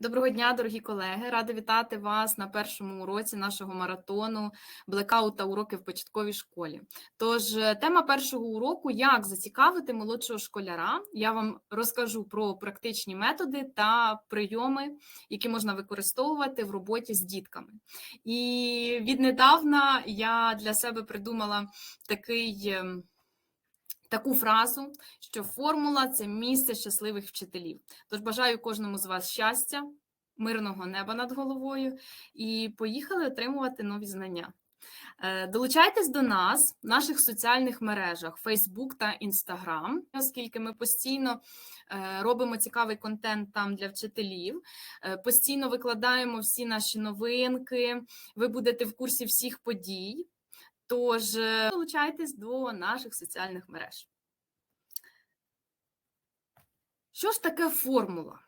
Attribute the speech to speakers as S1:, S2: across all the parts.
S1: Доброго дня, дорогі колеги. Рада вітати вас на першому уроці нашого маратону блекаут та уроки в початковій школі. Тож, е, тема першого уроку як зацікавити молодшого школяра. Я вам розкажу про практичні методи та прийоми, які можна використовувати в роботі з дітками. І віднедавна я для себе придумала такий. Таку фразу, що формула це місце щасливих вчителів. Тож бажаю кожному з вас щастя, мирного неба над головою і поїхали отримувати нові знання. Е, Долучайтесь до нас в наших соціальних мережах Facebook та Instagram, оскільки ми постійно е, робимо цікавий контент там для вчителів, е, постійно викладаємо всі наші новинки, ви будете в курсі всіх подій. Тож е, долучайтесь до наших соціальних мереж. Що ж таке формула?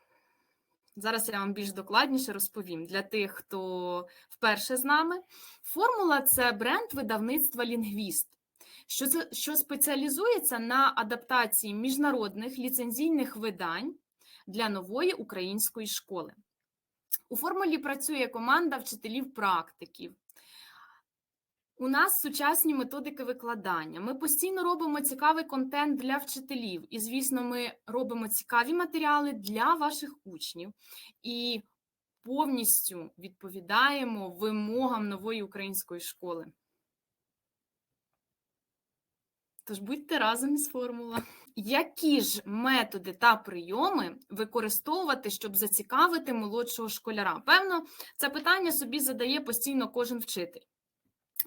S1: Зараз я вам більш докладніше розповім для тих, хто вперше з нами. Формула це бренд видавництва Лінгвіст, що, це, що спеціалізується на адаптації міжнародних ліцензійних видань для нової української школи. У формулі працює команда вчителів-практиків. У нас сучасні методики викладання. Ми постійно робимо цікавий контент для вчителів. І, звісно, ми робимо цікаві матеріали для ваших учнів і повністю відповідаємо вимогам нової української школи. Тож будьте разом із формула. Які ж методи та прийоми використовувати, щоб зацікавити молодшого школяра? Певно, це питання собі задає постійно кожен вчитель.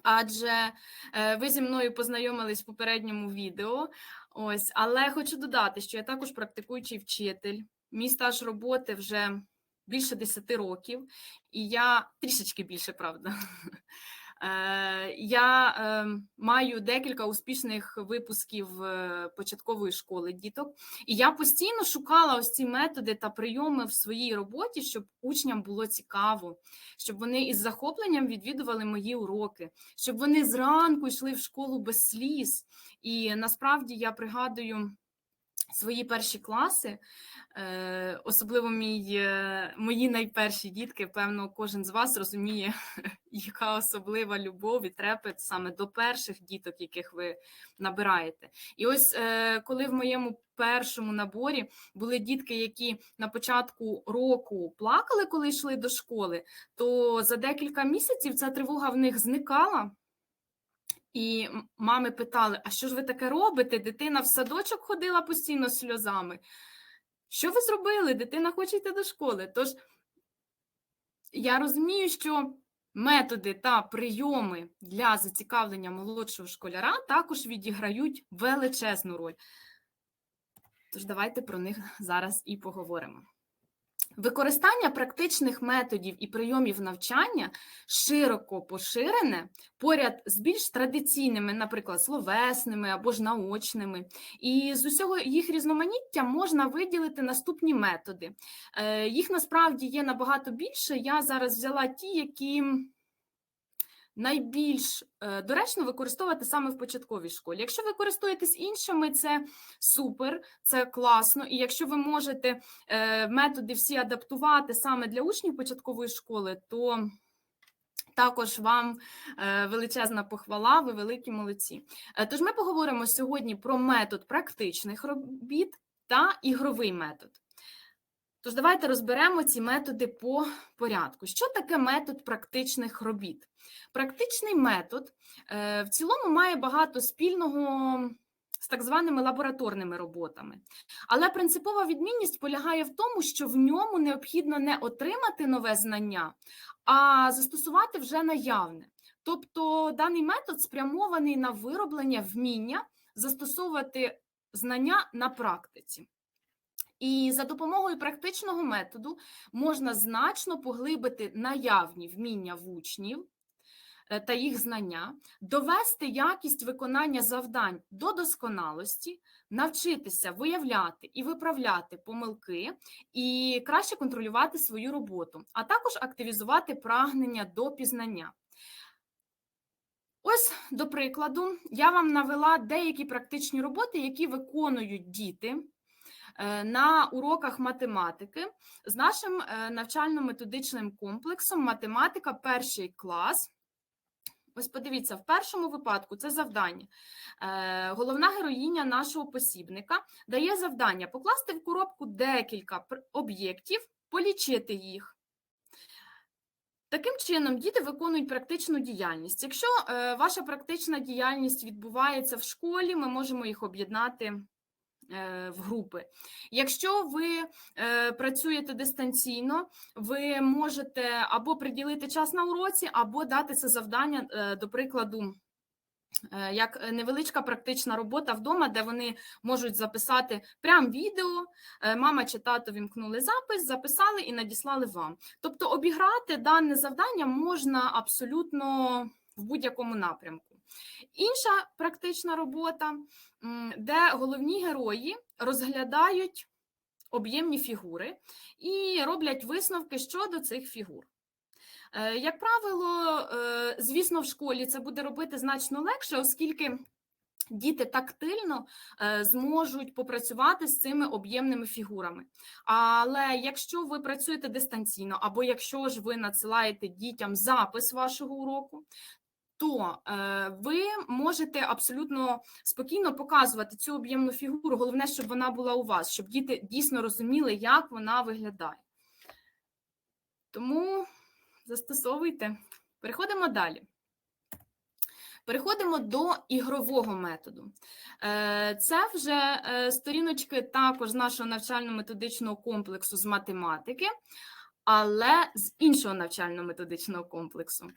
S1: Адже е, ви зі мною познайомились в попередньому відео. Ось, але хочу додати, що я також практикуючий вчитель. Мій стаж роботи вже більше 10 років, і я трішечки більше, правда. Е, Я е, маю декілька успішних випусків е, початкової школи діток, і я постійно шукала ось ці методи та прийоми в своїй роботі, щоб учням було цікаво, щоб вони із захопленням відвідували мої уроки, щоб вони зранку йшли в школу без сліз. І насправді я пригадую. Свої перші класи, е, особливо мій, е, мої найперші дітки, певно, кожен з вас розуміє, яка особлива любов і трепет саме до перших діток, яких ви набираєте. І ось е, коли в моєму першому наборі були дітки, які на початку року плакали, коли йшли до школи, то за декілька місяців ця тривога в них зникала. І мами питали: а що ж ви таке робите? Дитина в садочок ходила постійно сльозами. Що ви зробили? Дитина хоче йти до школи. Тож я розумію, що методи та прийоми для зацікавлення молодшого школяра також відіграють величезну роль. Тож давайте про них зараз і поговоримо. Використання практичних методів і прийомів навчання широко поширене поряд з більш традиційними, наприклад, словесними або ж наочними. І з усього їх різноманіття можна виділити наступні методи. Е, Їх насправді є набагато більше. Я зараз взяла ті, які найбільш е, доречно використовувати саме в початковій школі. Якщо ви користуєтесь іншими, це супер, це класно. І якщо ви можете е, методи всі адаптувати саме для учнів початкової школи, то також вам е, величезна похвала, ви великі молодці. Тож ми поговоримо сьогодні про метод практичних робіт та ігровий метод. Тож давайте розберемо ці методи по порядку. Що таке метод практичних робіт? Практичний метод е, в цілому має багато спільного з так званими лабораторними роботами. Але принципова відмінність полягає в тому, що в ньому необхідно не отримати нове знання, а застосувати вже наявне. Тобто даний метод спрямований на вироблення вміння застосовувати знання на практиці. І за допомогою практичного методу можна значно поглибити наявні вміння в учнів е, та їх знання, довести якість виконання завдань до досконалості, навчитися виявляти і виправляти помилки і краще контролювати свою роботу, а також активізувати прагнення до пізнання. Ось, до прикладу, я вам навела деякі практичні роботи, які виконують діти. Е, на уроках математики з нашим е, навчально-методичним комплексом математика перший клас. Ось подивіться, в першому випадку це завдання. Е, Головна героїня нашого посібника дає завдання покласти в коробку декілька об'єктів, полічити їх. Таким чином, діти виконують практичну діяльність. Якщо ваша практична діяльність відбувається в школі, ми можемо їх об'єднати в групи. Якщо ви е, працюєте дистанційно, ви можете або приділити час на уроці, або дати це завдання, е, до прикладу. е, Як невеличка практична робота вдома, де вони можуть записати прям відео, е, мама чи тато вімкнули запис, записали і надіслали вам. Тобто обіграти дане завдання можна абсолютно в будь-якому напрямку. Інша практична робота, де головні герої розглядають об'ємні фігури і роблять висновки щодо цих фігур. Е, Як правило, е, звісно, в школі це буде робити значно легше, оскільки діти тактильно е, зможуть попрацювати з цими об'ємними фігурами. Але якщо ви працюєте дистанційно, або якщо ж ви надсилаєте дітям запис вашого уроку, то е, ви можете абсолютно спокійно показувати цю об'ємну фігуру. Головне, щоб вона була у вас, щоб діти дійсно розуміли, як вона виглядає. Тому застосовуйте. Переходимо далі. Переходимо до ігрового методу. Е, Це вже е, сторіночки також нашого навчально-методичного комплексу з математики, але з іншого навчально-методичного комплексу.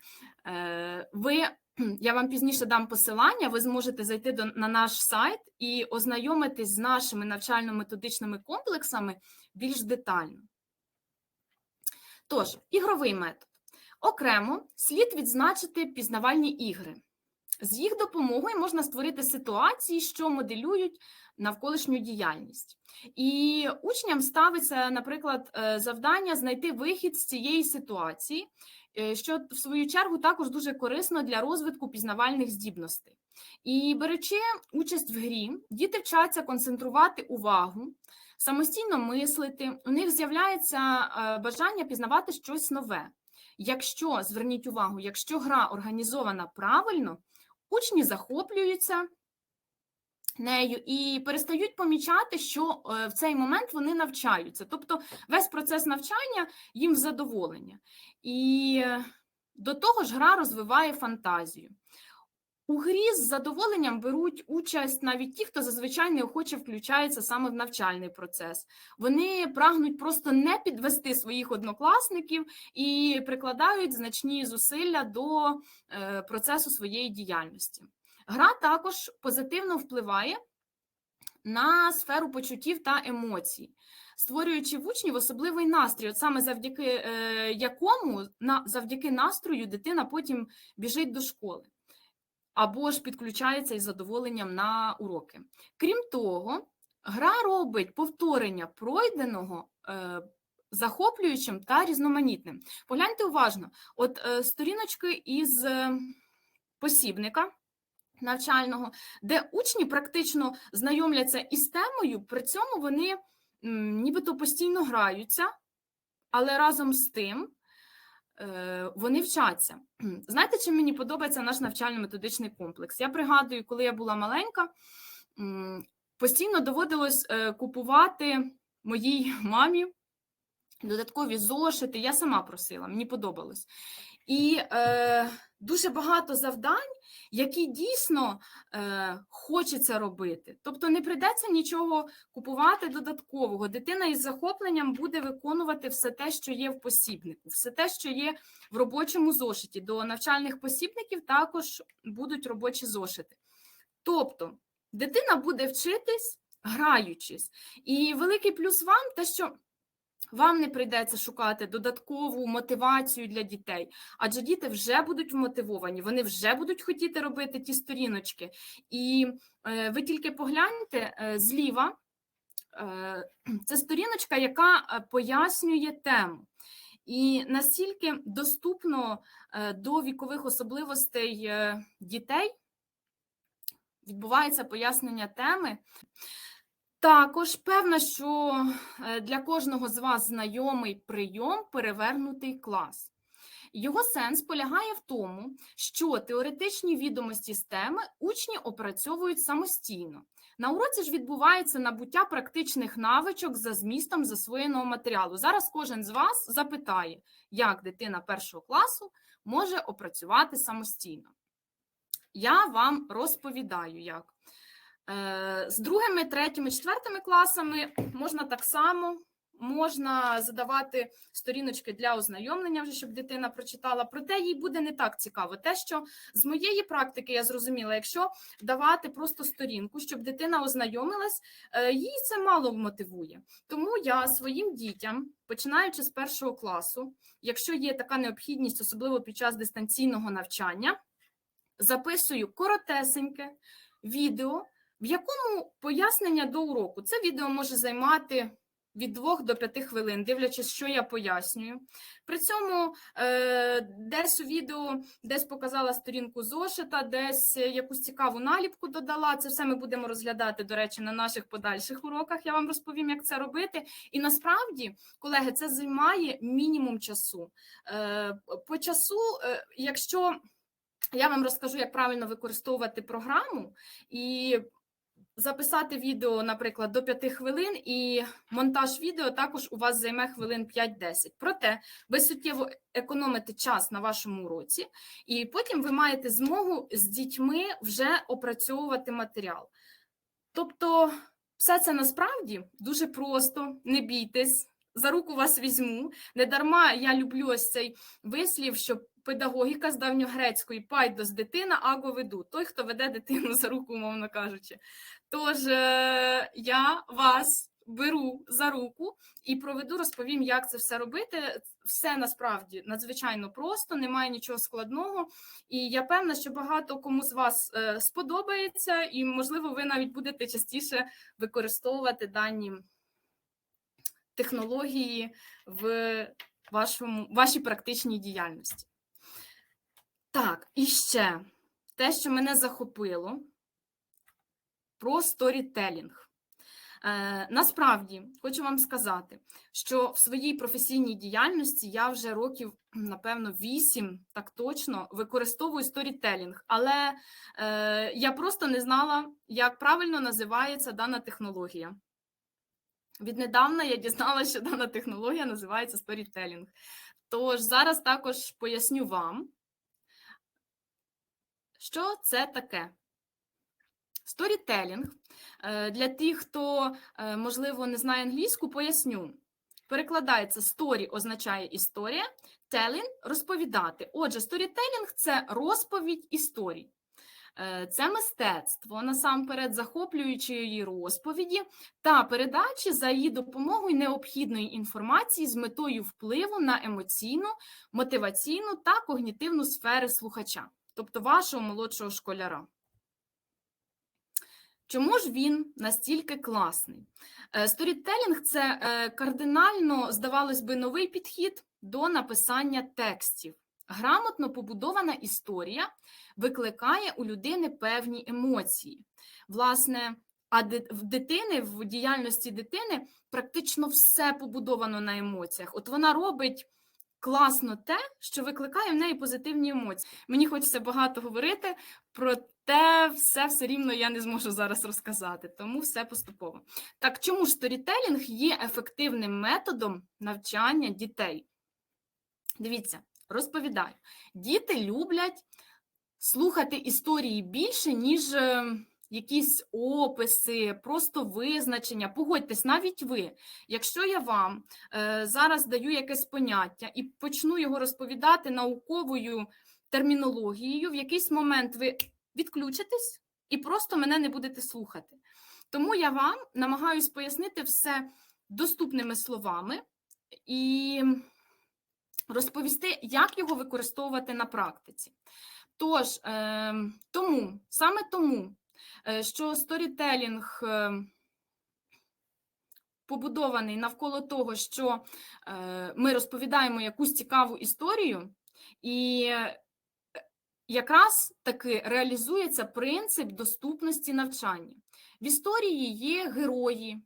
S1: Е, Ви, я вам пізніше дам посилання, ви зможете зайти до, на наш сайт і ознайомитись з нашими навчально-методичними комплексами більш детально. Тож, ігровий метод. Окремо слід відзначити пізнавальні ігри. З їх допомогою можна створити ситуації, що моделюють навколишню діяльність. І учням ставиться, наприклад, е, завдання знайти вихід з цієї ситуації, е, що в свою чергу також дуже корисно для розвитку пізнавальних здібностей. І беручи участь в грі, діти вчаться концентрувати увагу, самостійно мислити, у них з'являється е, бажання пізнавати щось нове. Якщо зверніть увагу, якщо гра організована правильно, учні захоплюються нею і перестають помічати, що е, в цей момент вони навчаються. Тобто весь процес навчання їм в задоволення. І до того ж, гра розвиває фантазію. У грі з задоволенням беруть участь навіть ті, хто зазвичай неохоче включається саме в навчальний процес. Вони прагнуть просто не підвести своїх однокласників і прикладають значні зусилля до е, процесу своєї діяльності. Гра також позитивно впливає на сферу почуттів та емоцій, створюючи в учнів особливий настрій, от саме завдяки е, якому завдяки настрою дитина потім біжить до школи або ж підключається із задоволенням на уроки. Крім того, гра робить повторення пройденого е, захоплюючим та різноманітним. Погляньте уважно, от е, сторіночки із е, посібника навчального, де учні практично знайомляться із темою, при цьому вони м, нібито постійно граються, але разом з тим вони вчаться. Знаєте, чим мені подобається наш навчально-методичний комплекс? Я пригадую, коли я була маленька, постійно доводилось е, купувати моїй мамі додаткові зошити. Я сама просила, мені подобалось. І е, дуже багато завдань, які дійсно е, хочеться робити. Тобто не прийдеться нічого купувати додаткового. Дитина із захопленням буде виконувати все те, що є в посібнику, все те, що є в робочому зошиті. До навчальних посібників також будуть робочі зошити. Тобто дитина буде вчитись, граючись. І великий плюс вам те, що вам не прийдеться шукати додаткову мотивацію для дітей, адже діти вже будуть вмотивовані, вони вже будуть хотіти робити ті сторіночки. І е, ви тільки погляньте е, зліва, е, це сторіночка, яка е, пояснює тему. І настільки доступно е, до вікових особливостей е, дітей відбувається пояснення теми. Також певна, що е, для кожного з вас знайомий прийом перевернутий клас. Його сенс полягає в тому, що теоретичні відомості з теми учні опрацьовують самостійно. На уроці ж відбувається набуття практичних навичок за змістом засвоєного матеріалу. Зараз кожен з вас запитає, як дитина першого класу може опрацювати самостійно. Я вам розповідаю, як. Е, З другими, третіми, четвертими класами можна так само, можна задавати сторіночки для ознайомлення, вже щоб дитина прочитала. Проте їй буде не так цікаво. Те, що з моєї практики я зрозуміла, якщо давати просто сторінку, щоб дитина ознайомилась, е, їй це мало мотивує. Тому я своїм дітям, починаючи з першого класу, якщо є така необхідність, особливо під час дистанційного навчання, записую коротесеньке відео, в якому пояснення до уроку. Це відео може займати від 2 до 5 хвилин, дивлячись, що я пояснюю. При цьому е, десь у відео десь показала сторінку зошита, десь якусь цікаву наліпку додала. Це все ми будемо розглядати, до речі, на наших подальших уроках. Я вам розповім, як це робити. І насправді, колеги, це займає мінімум часу. Е, по часу, е, якщо я вам розкажу, як правильно використовувати програму і записати відео, наприклад, до 5 хвилин, і монтаж відео також у вас займе хвилин 5-10. Проте ви суттєво економите час на вашому уроці, і потім ви маєте змогу з дітьми вже опрацьовувати матеріал. Тобто, все це насправді дуже просто, не бійтесь. За руку вас візьму. Не дарма я люблю ось цей вислів, що педагогіка з давньогрецької пайдос дитина, аго веду, той, хто веде дитину за руку, умовно кажучи. Тож е, я вас беру за руку і проведу, розповім, як це все робити. Все насправді надзвичайно просто, немає нічого складного. І я певна, що багато кому з вас е, сподобається, і, можливо, ви навіть будете частіше використовувати дані технології в вашому, вашій практичній діяльності. Так, і ще те, що мене захопило про сторітелінг. Е, насправді хочу вам сказати, що в своїй професійній діяльності я вже років, напевно, вісім так точно використовую сторітелінг, але е, я просто не знала, як правильно називається дана технологія. Віднедавна я дізналася, що дана технологія називається сторітелінг. Тож зараз також поясню вам, що це таке. Сторітелінг е, для тих, хто, е, можливо, не знає англійську, поясню. Перекладається сторі означає історія, телінг розповідати. Отже, сторітелінг це розповідь історій. Е, Це мистецтво насамперед захоплюючої розповіді та передачі за її допомогою необхідної інформації з метою впливу на емоційну, мотиваційну та когнітивну сфери слухача, тобто вашого молодшого школяра. Чому ж він настільки класний? Е, Сторітелінг це е, кардинально, здавалось би, новий підхід до написання текстів. Грамотно побудована історія викликає у людини певні емоції. Власне, а в дитини, в діяльності дитини практично все побудовано на емоціях. От вона робить класно те, що викликає в неї позитивні емоції. Мені хочеться багато говорити, проте все все рівно я не зможу зараз розказати, тому все поступово. Так, чому ж сторітелінг є ефективним методом навчання дітей? Дивіться, розповідаю. Діти люблять слухати історії більше, ніж е, якісь описи, просто визначення. Погодьтесь, навіть ви. Якщо я вам е, зараз даю якесь поняття і почну його розповідати науковою термінологією, в якийсь момент ви відключитесь і просто мене не будете слухати. Тому я вам намагаюсь пояснити все доступними словами і розповісти, як його використовувати на практиці. Тож, е, тому, саме тому, що сторітелінг е, побудований навколо того, що е, ми розповідаємо якусь цікаву історію, і е, якраз таки реалізується принцип доступності навчання. В історії є герої,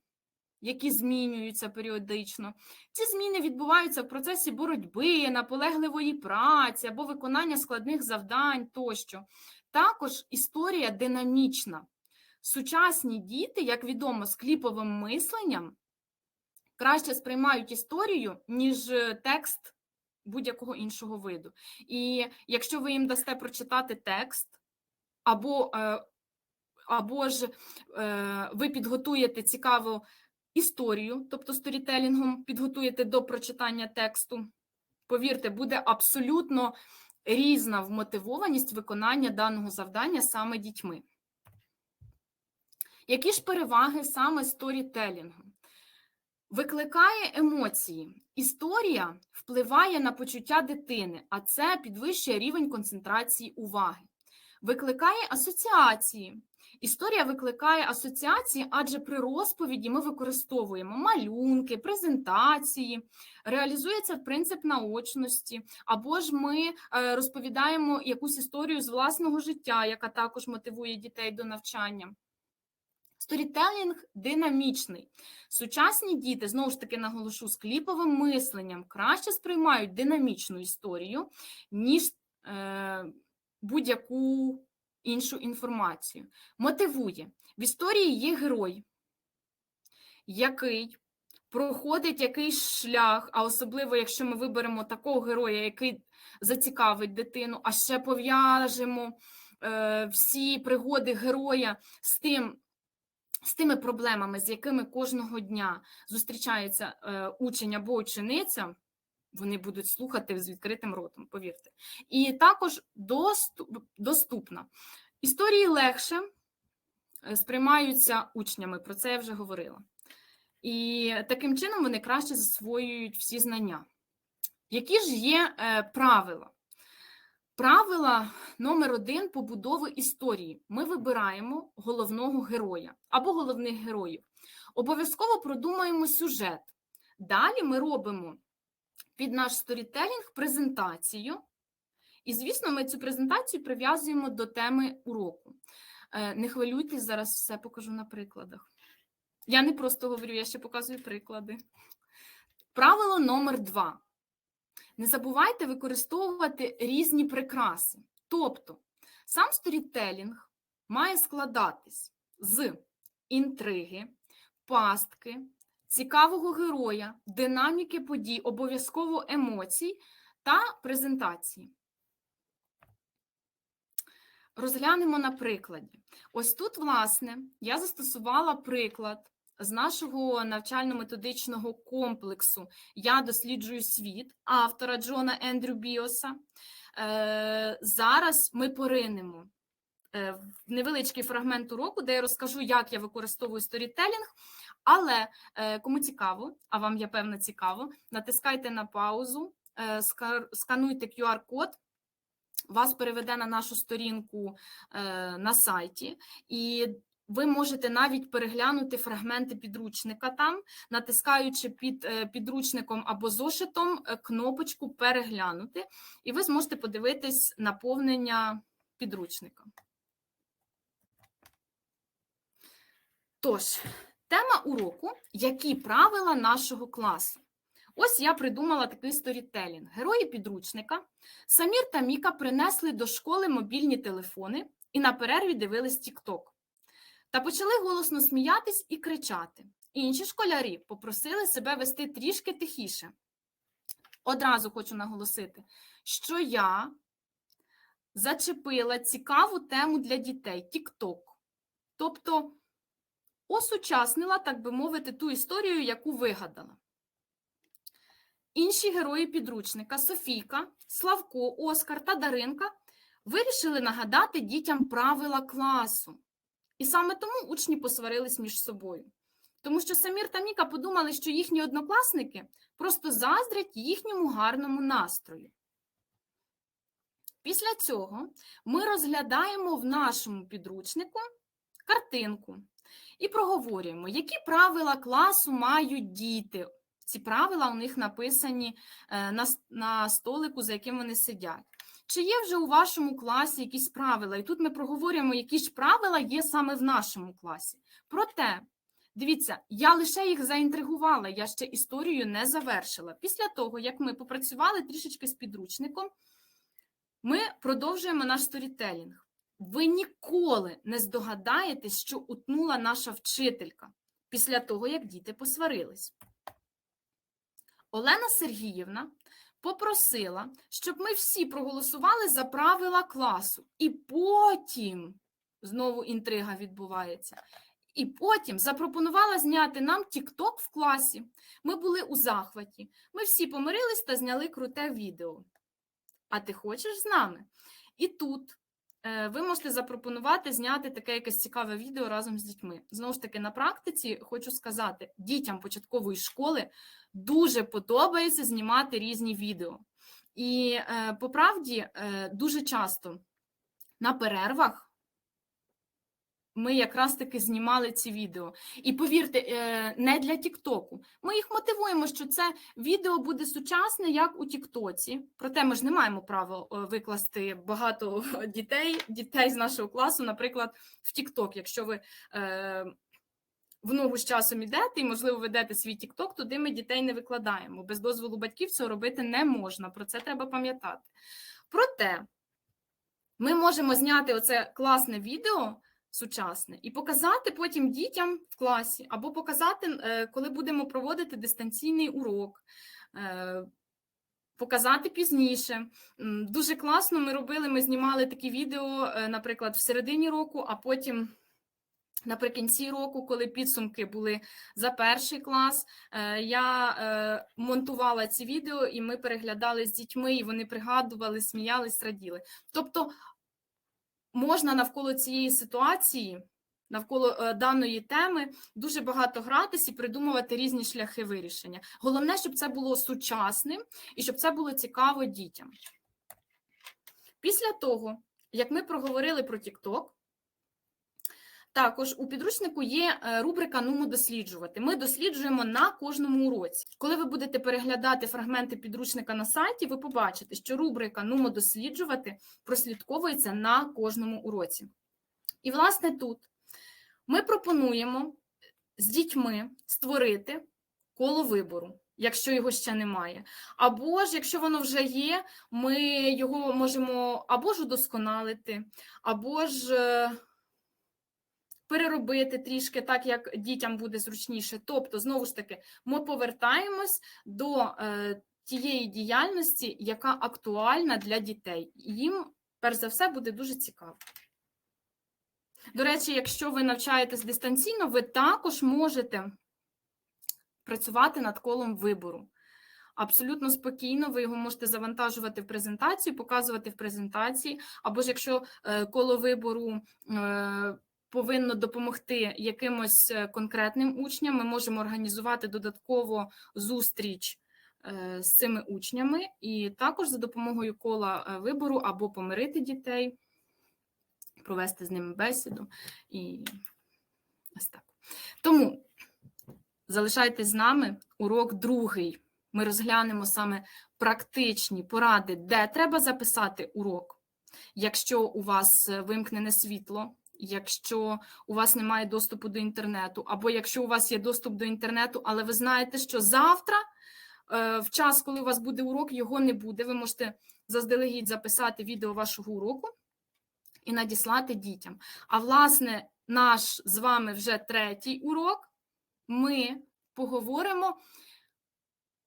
S1: які змінюються періодично. Ці зміни відбуваються в процесі боротьби, наполегливої праці або виконання складних завдань тощо. Також історія динамічна. Сучасні діти, як відомо, з кліповим мисленням краще сприймають історію, ніж е, текст будь-якого іншого виду. І якщо ви їм дасте прочитати текст, або, е, або ж е, ви підготуєте цікаву історію, тобто сторітелінгом підготуєте до прочитання тексту, повірте, буде абсолютно різна вмотивованість виконання даного завдання саме дітьми. Які ж переваги саме сторітелінгу? Викликає емоції. Історія впливає на почуття дитини, а це підвищує рівень концентрації уваги. Викликає асоціації. Історія викликає асоціації, адже при розповіді ми використовуємо малюнки, презентації, реалізується принцип наочності, або ж ми е, розповідаємо якусь історію з власного життя, яка також мотивує дітей до навчання. Сторітелінг динамічний. Сучасні діти, знову ж таки наголошу, з кліповим мисленням краще сприймають динамічну історію, ніж е, будь-яку іншу інформацію. Мотивує. В історії є герой, який проходить якийсь шлях, а особливо, якщо ми виберемо такого героя, який зацікавить дитину, а ще пов'яжемо е, всі пригоди героя з тим. З тими проблемами, з якими кожного дня зустрічається е, учень або учениця, вони будуть слухати з відкритим ротом, повірте. І також доступ, доступна. Історії легше е, сприймаються учнями, про це я вже говорила. І таким чином вони краще засвоюють всі знання. Які ж є е, правила? Правила номер один побудови історії. Ми вибираємо головного героя або головних героїв. Обов'язково продумаємо сюжет. Далі ми робимо під наш сторітелінг презентацію. І, звісно, ми цю презентацію прив'язуємо до теми уроку. Е, Не хвилюйтесь, зараз все покажу на прикладах. Я не просто говорю, я ще показую приклади. Правило номер два. Не забувайте використовувати різні прикраси. Тобто, сам сторітелінг має складатись з інтриги, пастки, цікавого героя, динаміки подій, обов'язково емоцій та презентації. Розглянемо на прикладі. Ось тут, власне, я застосувала приклад з нашого навчально-методичного комплексу Я досліджую світ автора Джона Ендрю Біоса. Е, Зараз ми поринемо е, в невеличкий фрагмент уроку, де я розкажу, як я використовую сторітелінг. Але е, кому цікаво, а вам я певно цікаво, натискайте на паузу, е, скануйте QR-код. Вас переведе на нашу сторінку е, на сайті, і ви можете навіть переглянути фрагменти підручника там, натискаючи під підручником або зошитом кнопочку Переглянути, і ви зможете подивитись наповнення підручника. Тож, тема уроку які правила нашого класу. Ось я придумала такий сторітелінг. Герої підручника Самір та Міка принесли до школи мобільні телефони і на перерві дивились TikTok. Та почали голосно сміятись і кричати. Інші школярі попросили себе вести трішки тихіше. Одразу хочу наголосити, що я зачепила цікаву тему для дітей TikTok. Тобто осучаснила, так би мовити, ту історію, яку вигадала. Інші герої підручника Софійка, Славко, Оскар та Даринка вирішили нагадати дітям правила класу. І саме тому учні посварились між собою. Тому що Самір та Міка подумали, що їхні однокласники просто заздрять їхньому гарному настрою. Після цього ми розглядаємо в нашому підручнику картинку і проговорюємо, які правила класу мають діти. Ці правила у них написані е, на, на столику, за яким вони сидять. чи є вже у вашому класі якісь правила? І тут ми проговорюємо, які ж правила є саме в нашому класі. Проте, дивіться, я лише їх заінтригувала, я ще історію не завершила. Після того, як ми попрацювали трішечки з підручником, ми продовжуємо наш сторітелінг. Ви ніколи не здогадаєтесь, що утнула наша вчителька після того, як діти посварились. Олена Сергіївна попросила, щоб ми всі проголосували за правила класу. І потім знову інтрига відбувається. І потім запропонувала зняти нам TikTok в класі. Ми були у захваті. Ми всі помирились та зняли круте відео. А ти хочеш з нами? І тут ви можете запропонувати зняти таке якесь цікаве відео разом з дітьми. Знову ж таки, на практиці хочу сказати, дітям початкової школи дуже подобається знімати різні відео. І е, по правді е, дуже часто на перервах ми якраз таки знімали ці відео. І повірте, е, не для Тіктоку. Ми їх мотивуємо, що це відео буде сучасне, як у Тіктоці. Проте ми ж не маємо права е, викласти багато дітей, дітей з нашого класу, наприклад, в Тікток. Якщо ви е, в ногу з часом ідете і, можливо, ведете свій Тікток, туди ми дітей не викладаємо. Без дозволу батьків цього робити не можна. Про це треба пам'ятати. Проте ми можемо зняти оце класне відео сучасне і показати потім дітям в класі, або показати, е, коли будемо проводити дистанційний урок. е, Показати пізніше. Дуже класно ми робили, ми знімали такі відео, е, наприклад, в середині року, а потім наприкінці року, коли підсумки були за перший клас, я монтувала ці відео, і ми переглядали з дітьми, і вони пригадували, сміялись, раділи. Тобто можна навколо цієї ситуації, навколо е, даної теми дуже багато гратись і придумувати різні шляхи вирішення. Головне, щоб це було сучасним і щоб це було цікаво дітям. Після того, як ми проговорили про TikTok, також у підручнику є е, рубрика Нумо досліджувати. Ми досліджуємо на кожному уроці. Коли ви будете переглядати фрагменти підручника на сайті, ви побачите, що рубрика Нумо досліджувати прослідковується на кожному уроці. І, власне, тут ми пропонуємо з дітьми створити коло вибору. Якщо його ще немає. Або ж, якщо воно вже є, ми його можемо або ж удосконалити, або ж е, переробити трішки так, як дітям буде зручніше. Тобто, знову ж таки, ми повертаємось до е, тієї діяльності, яка актуальна для дітей. Їм, перш за все, буде дуже цікаво. До речі, якщо ви навчаєтесь дистанційно, ви також можете працювати над колом вибору. Абсолютно спокійно, ви його можете завантажувати в презентацію, показувати в презентації, або ж якщо е, коло вибору е, повинно допомогти якимось е, конкретним учням, ми можемо організувати додатково зустріч е, з цими учнями, і також за допомогою кола е, вибору або помирити дітей, провести з ними бесіду і ось так. Тому залишайтесь з нами, урок другий. Ми розглянемо саме практичні поради, де треба записати урок, якщо у вас вимкнене світло, якщо у вас немає доступу до інтернету, або якщо у вас є доступ до інтернету, але ви знаєте, що завтра, е, в час, коли у вас буде урок, його не буде. Ви можете заздалегідь записати відео вашого уроку і надіслати дітям. А власне, наш з вами вже третій урок. Ми поговоримо,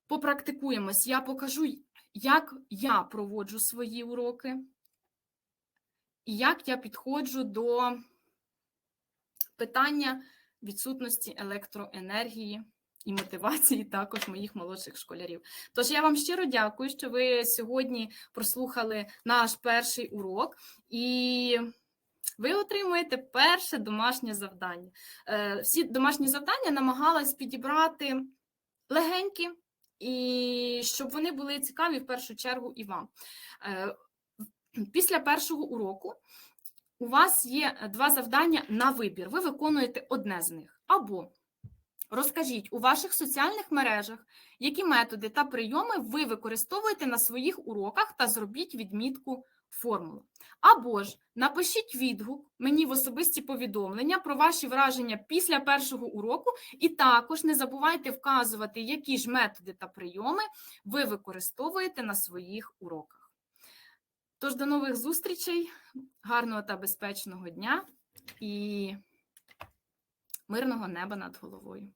S1: попрактикуємось. Я покажу, як я проводжу свої уроки, як я підходжу до питання відсутності електроенергії і мотивації також моїх молодших школярів. Тож я вам щиро дякую, що ви сьогодні прослухали наш перший урок і. Ви отримуєте перше домашнє завдання. Е, Всі домашні завдання намагалась підібрати легенькі, і щоб вони були цікаві в першу чергу і вам. Е, Після першого уроку у вас є два завдання на вибір. Ви виконуєте одне з них. Або Розкажіть у ваших соціальних мережах, які методи та прийоми ви використовуєте на своїх уроках та зробіть відмітку формула. Або ж напишіть відгук мені в особисті повідомлення про ваші враження після першого уроку, і також не забувайте вказувати, які ж методи та прийоми ви використовуєте на своїх уроках. Тож до нових зустрічей, гарного та безпечного дня і мирного неба над головою.